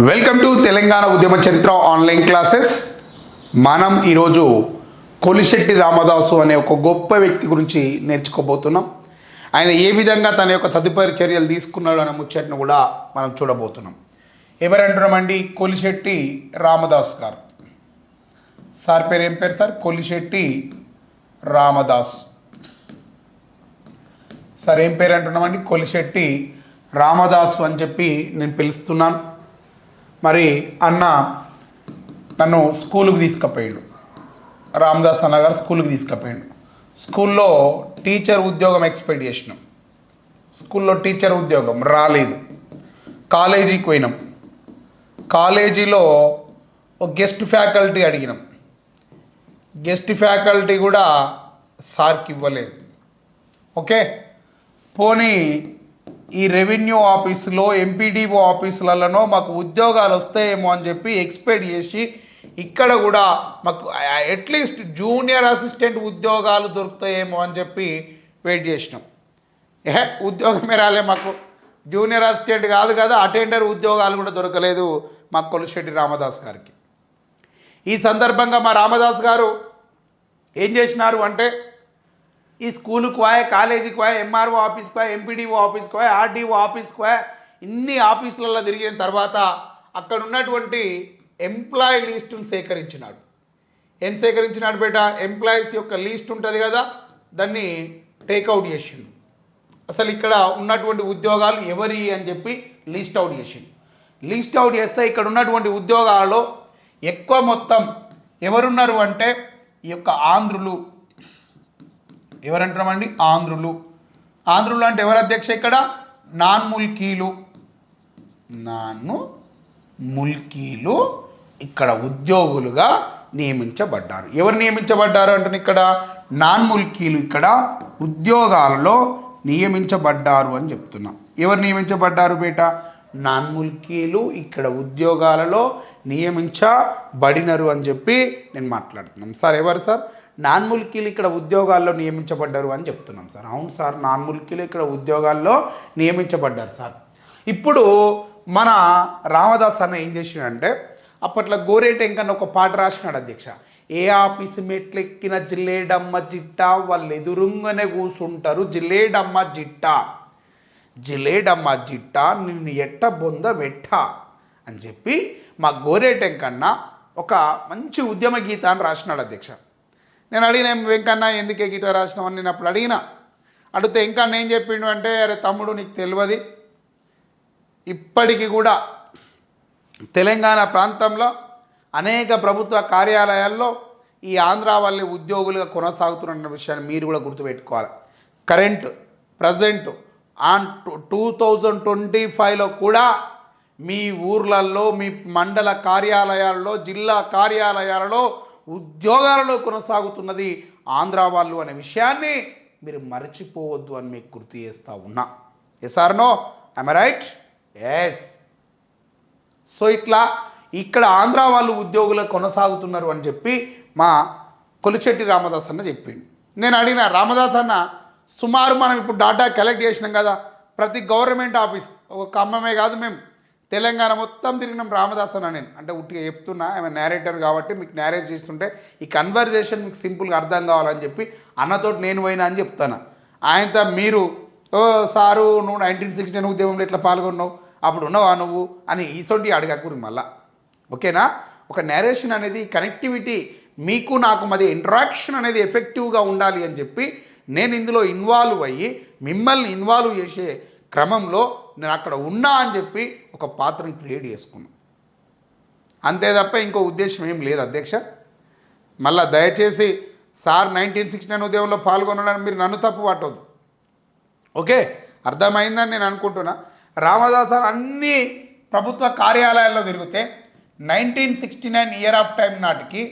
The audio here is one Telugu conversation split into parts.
వెల్కమ్ టు తెలంగాణ ఉద్యమ చరిత్ర ఆన్లైన్ క్లాసెస్ మనం ఈరోజు కొలిశెట్టి రామదాసు అనే ఒక గొప్ప వ్యక్తి గురించి నేర్చుకోబోతున్నాం. ఆయన ఏ విధంగా తన యొక్క తదుపరి చర్యలు తీసుకున్నాడు అనే ముచ్చట్ను కూడా మనం చూడబోతున్నాం. ఎవరంటున్నామండి? కొలిశెట్టి రామదాస్ గారు. సార్ పేరు ఏం పేరు సార్? కొలిశెట్టి రామదాస్. సార్ ఏం పేరు అంటున్నామండి? కొలిశెట్టి రామదాసు అని చెప్పి నేను పిలుస్తున్నాను. మరి అన్న నన్ను స్కూల్కి తీసుకుపోయాడు. రామదాస్ అన్న గారు స్కూల్కి తీసుకుపోయాడు. స్కూల్లో టీచర్ ఉద్యోగం ఎక్స్పెక్ట్ చేసినాం. స్కూల్లో టీచర్ ఉద్యోగం రాలేదు. కాలేజీకి పోయినాం. కాలేజీలో ఒక గెస్ట్ ఫ్యాకల్టీ అడిగినాం. గెస్ట్ ఫ్యాకల్టీ కూడా సార్కి ఇవ్వలేదు. ఓకే? పోనీ ఈ రెవెన్యూ ఆఫీసులో ఎంపీడీఓ ఆఫీసులలోనో మాకు ఉద్యోగాలు వస్తాయేమో అని చెప్పి ఎక్స్పెక్ట్ చేసి ఇక్కడ కూడా మాకు అట్లీస్ట్ జూనియర్ అసిస్టెంట్ ఉద్యోగాలు దొరుకుతాయేమో అని చెప్పి వెయిట్ చేసినాం. ఏ ఉద్యోగమే రాలే మాకు. జూనియర్ అసిస్టెంట్ కాదు కదా అటెండర్ ఉద్యోగాలు కూడా దొరకలేదు మా కొలిశెట్టి రామదాస్ గారికి. ఈ సందర్భంగా మా రామదాస్ గారు ఏం చేసినారు అంటే ఈ స్కూలుకు పోయే కాలేజీకి పోయే ఎంఆర్ఓ ఆఫీస్కి పోయే ఎంపీడీఓ ఆఫీస్కి పోయే ఆర్డీఓ ఆఫీస్కి పోయే ఇన్ని ఆఫీసులలో తిరిగిన తర్వాత అక్కడ ఉన్నటువంటి ఎంప్లాయీ లిస్టును సేకరించినాడు. ఏం సేకరించినాడు బేట? ఎంప్లాయీస్ యొక్క లిస్ట్ ఉంటుంది కదా దాన్ని టేక్అవుట్ చేసిండు. అసలు ఇక్కడ ఉన్నటువంటి ఉద్యోగాలు ఎవరి అని చెప్పి లిస్ట్ అవుట్ చేసిండు. లిస్ట్ అవుట్ చేస్తే ఇక్కడ ఉన్నటువంటి ఉద్యోగాలలో ఎక్కువ మొత్తం ఎవరున్నారు అంటే ఈ యొక్క ఆంధ్రులు ఎవరంటున్నామండి? ఆంధ్రులు. ఆంధ్రులు అంటే ఎవరు అధ్యక్ష ఇక్కడ? నాన్ ముల్కీలు. నాన్ను ముల్కీలు ఇక్కడ ఉద్యోగులుగా నియమించబడ్డారు. ఎవరు నియమించబడ్డారు అంటే ఇక్కడ? నాన్ ముల్కీలు ఇక్కడ ఉద్యోగాలలో నియమించబడ్డారు అని చెప్తున్నా. ఎవరు నియమించబడ్డారు బేట? నాన్ ముల్కీలు ఇక్కడ ఉద్యోగాలలో నియమించబడినరు అని చెప్పి నేను మాట్లాడుతున్నాం. సార్ ఎవరు సార్? నాన్ ముల్కీలు ఇక్కడ ఉద్యోగాల్లో నియమించబడ్డారు అని చెప్తున్నాం సార్. అవును సార్ నాన్ ముల్కీలు ఇక్కడ ఉద్యోగాల్లో నియమించబడ్డారు సార్. ఇప్పుడు మన రామదాస్ అన్న ఏం చేసినాడంటే అప్పట్లో గోరేటెంకన్న ఒక పాట రాసినాడు అధ్యక్ష. ఏ ఆఫీసు మెట్లెక్కిన జిల్లేడమ్మ జిట్ట వాళ్ళు ఎదురుంగానే కూసుంటారు. జిల్లేడమ్మ జిట్ట జిలేడమ్మ జిట్ట నిన్ను ఎట్ట బొంద వెట్ట అని చెప్పి మా గోరేటెంకన్న ఒక మంచి ఉద్యమ గీతాన్ని రాసినాడు అధ్యక్ష. నేను అడిగిన వెంకన్న ఎందుకే రాసినావు? రాసినామని నేను అప్పుడు అడిగిన. అడిగితే ఇంకా నేను చెప్పిండు అంటే అరే తమ్ముడు నీకు తెలియదు ఇప్పటికీ కూడా తెలంగాణ ప్రాంతంలో అనేక ప్రభుత్వ కార్యాలయాల్లో ఈ ఆంధ్ర వాళ్ళ ఉద్యోగులుగా కొనసాగుతున్న విషయాన్ని మీరు కూడా గుర్తుపెట్టుకోవాలి. Current present on two thousand twenty ఫైవ్లో కూడా మీ ఊర్లలో మీ మండల కార్యాలయాల్లో జిల్లా కార్యాలయాలలో ఉద్యోగాలలో కొనసాగుతున్నది ఆంధ్ర వాళ్ళు అనే విషయాన్ని మీరు మర్చిపోవద్దు అని మీకు గుర్తు చేస్తూ ఉన్నా. Yes or no I'm right yes so ఇట్లా ఇక్కడ ఆంధ్ర వాళ్ళు ఉద్యోగులు కొనసాగుతున్నారు అని చెప్పి మా కొలిచెట్టి రామదాస్ అన్న చెప్పిండు. నేను అడిగిన రామదాస్ అన్న సుమారు మనం ఇప్పుడు డాటా కలెక్ట్ చేసినాం కదా. ప్రతి గవర్నమెంట్ ఆఫీస్ ఒక అమ్మమే కాదు మేము తెలంగాణ మొత్తం తిరిగినాం రామదాస్ అన్న నేను. అంటే ఉట్టిగా చెప్తున్నా ఆమె నేరేటర్ కాబట్టి మీకు నేరేట్ చేస్తుంటే ఈ కన్వర్జేషన్ మీకు సింపుల్గా అర్థం కావాలని చెప్పి అన్నతోటి నేను పోయినా అని చెప్తాను. ఆయనతో మీరు ఓ సారు నువ్వు నైన్టీన్ సిక్స్టీ నైన్ ఉద్యమంలో ఇట్లా పాల్గొన్నావు? అప్పుడు ఉన్నావా నువ్వు? అని ఈసోటి అడగకూరి మళ్ళా. ఓకేనా? ఒక నేరేషన్ అనేది కనెక్టివిటీ మీకు నాకు మధ్య ఇంటరాక్షన్ అనేది ఎఫెక్టివ్గా ఉండాలి అని చెప్పి నేను ఇందులో ఇన్వాల్వ్ అయ్యి మిమ్మల్ని ఇన్వాల్వ్ చేసే క్రమంలో నేను అక్కడ ఉన్నా అని చెప్పి ఒక పాత్రను క్రియేట్ చేసుకున్నాను అంతే తప్ప ఇంకో ఉద్దేశం ఏం లేదు అధ్యక్ష. మళ్ళా దయచేసి సార్ నైన్టీన్ సిక్స్టీ నైన్ ఉద్యమంలో పాల్గొనడానికి మీరు నన్ను తప్పు పట్టవద్దు ఓకే? అర్థమైందని నేను అనుకుంటున్నా. రామదాస్ సార్ అన్ని ప్రభుత్వ కార్యాలయాల్లో తిరిగితే nineteen sixty nine year of time నాటికి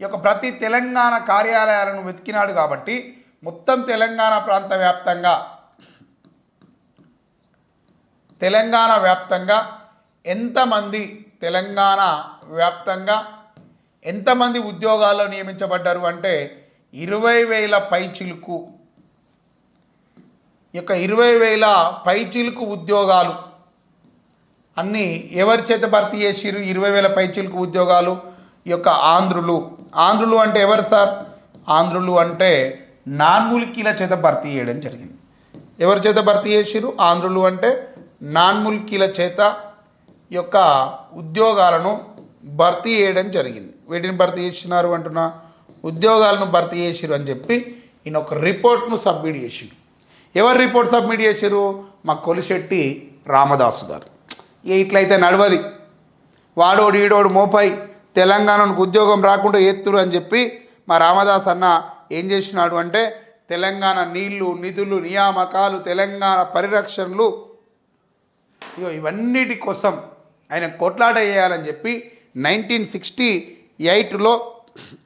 ఈ యొక్క ప్రతి తెలంగాణ కార్యాలయాలను వెతికినాడు కాబట్టి మొత్తం తెలంగాణ ప్రాంత వ్యాప్తంగా తెలంగాణ వ్యాప్తంగా ఎంతమంది తెలంగాణ వ్యాప్తంగా ఎంతమంది ఉద్యోగాల్లో నియమించబడ్డారు అంటే ఇరవై వేల పైచిలుకు చిలుకు యొక్క ఇరవై వేల పైచిలుకు ఉద్యోగాలు. అన్నీ ఎవరి చేత భర్తీ చేసిరు ఇరవై వేల పైచీలకు ఉద్యోగాలు ఈ యొక్క ఆంధ్రులు. ఆంధ్రులు అంటే ఎవరు సార్? ఆంధ్రులు అంటే నాన్ములికీల చేత భర్తీ చేయడం జరిగింది. ఎవరి చేత భర్తీ చేసిరు ఆంధ్రులు అంటే నాన్ముల్కీల చేత యొక్క ఉద్యోగాలను భర్తీ చేయడం జరిగింది. వీటిని భర్తీ చేసినారు అంటున్నా? ఉద్యోగాలను భర్తీ చేసిరు అని చెప్పి ఈయన ఒక రిపోర్ట్ను సబ్మిట్ చేసిరు ఎవరు రిపోర్ట్ సబ్మిట్ చేశారు మా కొలిశెట్టి రామదాసు గారు. ఇట్లయితే నడవది. వాడోడు ఈడోడు మోపై తెలంగాణకు ఉద్యోగం రాకుండా ఎత్తురు అని చెప్పి మా రామదాస్ అన్న ఏం చేసినాడు అంటే తెలంగాణ నీళ్ళు నిధులు నియామకాలు తెలంగాణ పరిరక్షణలు ఇగో ఇవన్నిటి కోసం ఆయన కొట్లాట చేయాలని చెప్పి నైన్టీన్ సిక్స్టీ ఎయిట్లో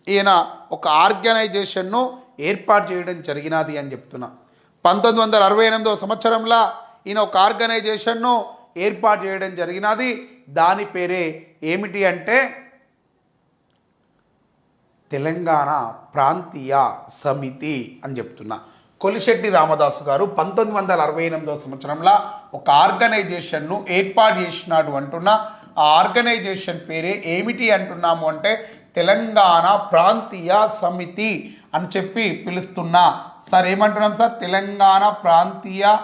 ఈయన ఒక ఆర్గనైజేషన్ను ఏర్పాటు చేయడం జరిగినది అని చెప్తున్నా. పంతొమ్మిది వందల అరవై ఎనిమిదవ సంవత్సరంలో ఈయన ఒక ఆర్గనైజేషన్ను ఏర్పాటు చేయడం జరిగినది. దాని పేరే ఏమిటి అంటే తెలంగాణ ప్రాంతీయ సమితి అని చెప్తున్నా. కొలిశెట్టి రామదాసు గారు పంతొమ్మిది వందల అరవై ఎనిమిదవ సంవత్సరంలో ఒక ఆర్గనైజేషన్ను ఏర్పాటు చేసినాడు అంటున్నా. ఆ ఆర్గనైజేషన్ పేరే ఏమిటి అంటున్నాము అంటే తెలంగాణ ప్రాంతీయ సమితి అని చెప్పి పిలుస్తున్నా. సార్ ఏమంటున్నాం సార్? తెలంగాణ ప్రాంతీయ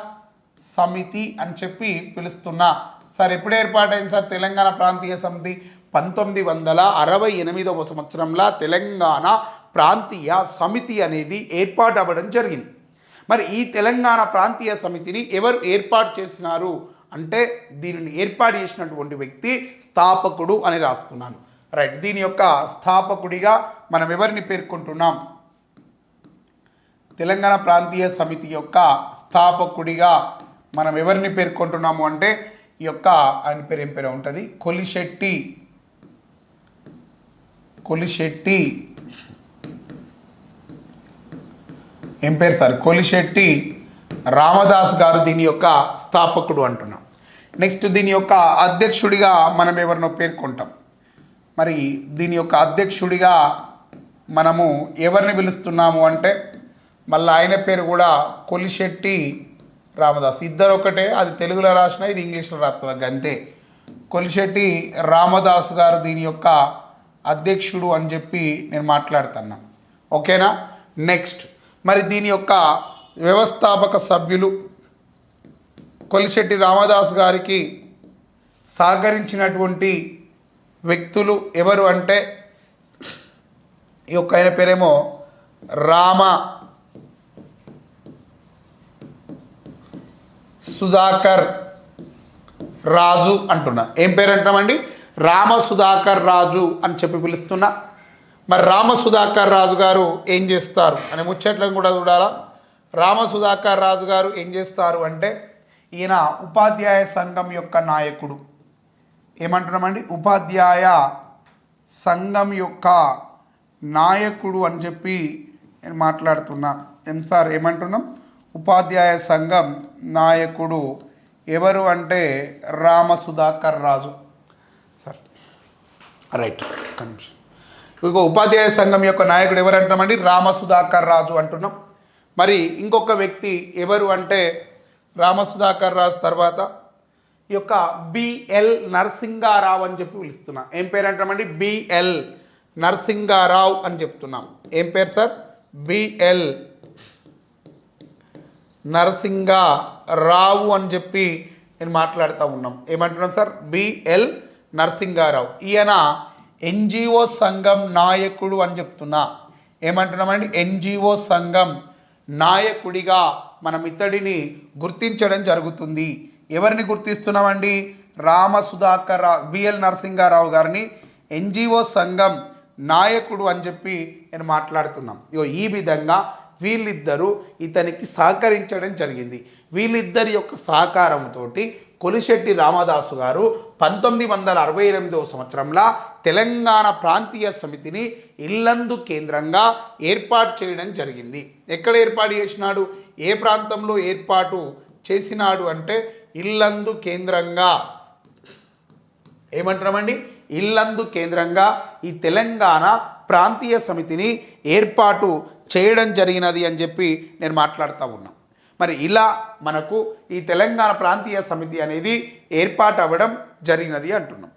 సమితి అని చెప్పి పిలుస్తున్నా. సార్ ఎప్పుడు ఏర్పాటైంది సార్ తెలంగాణ ప్రాంతీయ సమితి? పంతొమ్మిది వందల అరవై ఎనిమిదవ సంవత్సరంలో తెలంగాణ ప్రాంతీయ సమితి అనేది ఏర్పాటు అవ్వడం జరిగింది. మరి ఈ తెలంగాణ ప్రాంతీయ సమితిని ఎవరు ఏర్పాటు చేసినారు అంటే దీనిని ఏర్పాటు చేసినటువంటి వ్యక్తి స్థాపకుడు అని రాస్తున్నాను. రైట్ దీని యొక్క స్థాపకుడిగా మనం ఎవరిని పేర్కొంటున్నాం? తెలంగాణ ప్రాంతీయ సమితి యొక్క స్థాపకుడిగా మనం ఎవరిని పేర్కొంటున్నాము అంటే ఈ యొక్క ఆయన పేరు ఏం పేరు ఉంటుంది? కొలిశెట్టి. కొలిశెట్టి. ఏం పేరు సార్? కొలిశెట్టి రామదాస్ గారు దీని యొక్క స్థాపకుడు అంటున్నాం. నెక్స్ట్ దీని యొక్క అధ్యక్షుడిగా మనం ఎవరినో పేర్కొంటాం. మరి దీని యొక్క అధ్యక్షుడిగా మనము ఎవరిని పిలుస్తున్నాము అంటే మళ్ళీ ఆయన పేరు కూడా కొలిశెట్టి రామదాస్. ఇద్దరు ఒకటే అది తెలుగులో రాసిన ఇది ఇంగ్లీష్లో రాస్తుంది అంతే కొలిశెట్టి రామదాస్ గారు దీని యొక్క అధ్యక్షుడు అని చెప్పి నేను మాట్లాడుతున్నా. ఓకేనా? నెక్స్ట్ మరి దీని యొక్క వ్యవస్థాపక సభ్యులు కొలిశెట్టి రామదాస్ గారికి సహకరించినటువంటి వ్యక్తులు ఎవరు అంటే ఈ యొక్క ఆయన పేరేమో రామ సుధాకర్ రాజు అంటున్నా. ఏం పేరు అంటామండి రామ సుధాకర్ రాజు అని చెప్పి పిలుస్తున్నా మరి రామ సుధాకర్ రాజు గారు ఏం చేస్తారు? అనే ముచ్చట్లను కూడా చూడాలా? రామ సుధాకర్ రాజు గారు ఏం చేస్తారు అంటే ఈయన ఉపాధ్యాయ సంఘం యొక్క నాయకుడు. ఏమంటున్నామండి? ఉపాధ్యాయ సంఘం యొక్క నాయకుడు అని చెప్పి నేను మాట్లాడుతున్నా. ఏం సార్? ఏమంటున్నాం? ఉపాధ్యాయ సంఘం నాయకుడు ఎవరు అంటే రామ సుధాకర్ రాజు. సార్. రైట్. కనిపిస్తుంది ఇక ఉపాధ్యాయ సంఘం యొక్క నాయకుడు ఎవరు అంటామండి రామసుధాకర్ రాజు అంటున్నాం. మరి ఇంకొక వ్యక్తి ఎవరు అంటే రామసుధాకర్ రాజు తర్వాత ఈ యొక్క బిఎల్ నరసింగారావు అని చెప్పి పిలుస్తున్నాం. ఏం పేరు అంటామండి? బిఎల్ నరసింగారావు అని చెప్తున్నాం. ఏం పేరు సార్? బిఎల్ నరసింగా రావు అని చెప్పి నేను మాట్లాడుతూ ఉన్నాం. ఏమంటున్నాం సార్? బిఎల్ నరసింగారావు. ఈయన ఎన్జిఓ సంఘం నాయకుడు అని చెప్తున్నా. ఏమంటున్నామండి ఎన్జిఓ సంఘం నాయకుడిగా మనం ఇతడిని గుర్తించడం జరుగుతుంది. ఎవరిని గుర్తిస్తున్నామండి? రామ సుధాకర్ రావు బిఎల్ నరసింగారావు గారిని. ఎన్జిఓ సంఘం నాయకుడు అని చెప్పి నేను మాట్లాడుతున్నాం. ఇగో ఈ విధంగా వీళ్ళిద్దరూ ఇతనికి సహకరించడం జరిగింది. వీళ్ళిద్దరి యొక్క సహకారంతో కొలిశెట్టి రామదాసు గారు పంతొమ్మిది వందల అరవై ఎనిమిదవ సంవత్సరంలో తెలంగాణ ప్రాంతీయ సమితిని ఇల్లందు కేంద్రంగా ఏర్పాటు చేయడం జరిగింది. ఎక్కడ ఏర్పాటు చేసినాడు? ఏ ప్రాంతంలో ఏర్పాటు చేసినాడు అంటే ఇల్లందు కేంద్రంగా. ఏమంటున్నామండి? ఇల్లందు కేంద్రంగా ఈ తెలంగాణ ప్రాంతీయ సమితిని ఏర్పాటు చేయడం జరిగినది అని చెప్పి నేను మాట్లాడుతూ ఉన్నాను మరి ఇలా మనకు ఈ తెలంగాణ ప్రాంతీయ సమితి అనేది ఏర్పాటు అవ్వడం జరిగినది అంటున్నాం.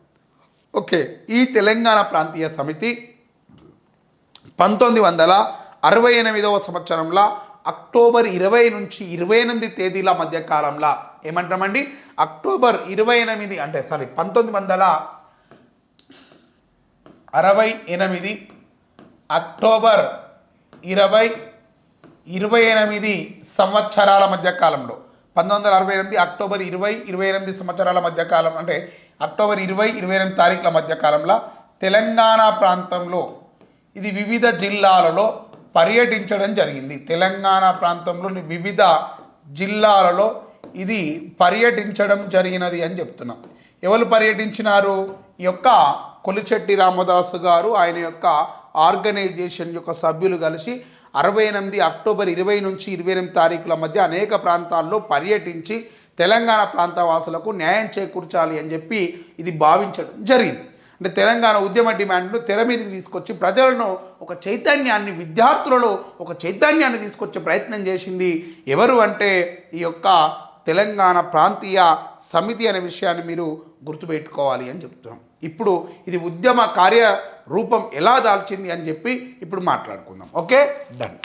ఓకే ఈ తెలంగాణ ప్రాంతీయ సమితి పంతొమ్మిది వందల అరవై ఎనిమిదవ సంవత్సరంలో అక్టోబర్ ఇరవై నుంచి ఇరవై ఎనిమిది తేదీల మధ్య కాలంలో ఏమంటామండి? అక్టోబర్ ఇరవై ఎనిమిది అంటే సారీ పంతొమ్మిది వందల అరవై ఎనిమిది అక్టోబర్ ఇరవై ఇరవై ఎనిమిది సంవత్సరాల మధ్య కాలంలో పంతొమ్మిది వందల అరవై ఎనిమిది అక్టోబర్ ఇరవై ఇరవై ఎనిమిది సంవత్సరాల మధ్య కాలం అంటే అక్టోబర్ ఇరవై ఇరవై ఎనిమిది తారీఖుల మధ్య కాలంలో తెలంగాణ ప్రాంతంలో ఇది వివిధ జిల్లాలలో పర్యటించడం జరిగింది. తెలంగాణ ప్రాంతంలోని వివిధ జిల్లాలలో ఇది పర్యటించడం జరిగినది అని చెప్తున్నాం. ఎవరు పర్యటించినారు? ఈ యొక్క కొలిచెట్టి రామదాసు గారు ఆయన యొక్క ఆర్గనైజేషన్ యొక్క సభ్యులు కలిసి అరవై ఎనిమిది అక్టోబర్ ఇరవై నుంచి ఇరవై ఎనిమిది తారీఖుల మధ్య అనేక ప్రాంతాల్లో పర్యటించి తెలంగాణ ప్రాంత వాసులకు న్యాయం చేకూర్చాలి అని చెప్పి ఇది భావించడం జరిగింది. అంటే తెలంగాణ ఉద్యమ డిమాండ్ను తెర మీదకి తీసుకొచ్చి ప్రజలను ఒక చైతన్యాన్ని విద్యార్థులలో ఒక చైతన్యాన్ని తీసుకొచ్చే ప్రయత్నం చేసింది ఎవరు అంటే ఈ యొక్క తెలంగాణ ప్రాంతీయ సమితి అనే విషయాన్ని మీరు గుర్తుపెట్టుకోవాలి అని చెప్తున్నాం. ఇప్పుడు ఇది ఉద్యమ కార్య రూపం ఎలా దాల్చింది అని చెప్పి ఇప్పుడు మాట్లాడుకుందాం. ఓకే? డన్.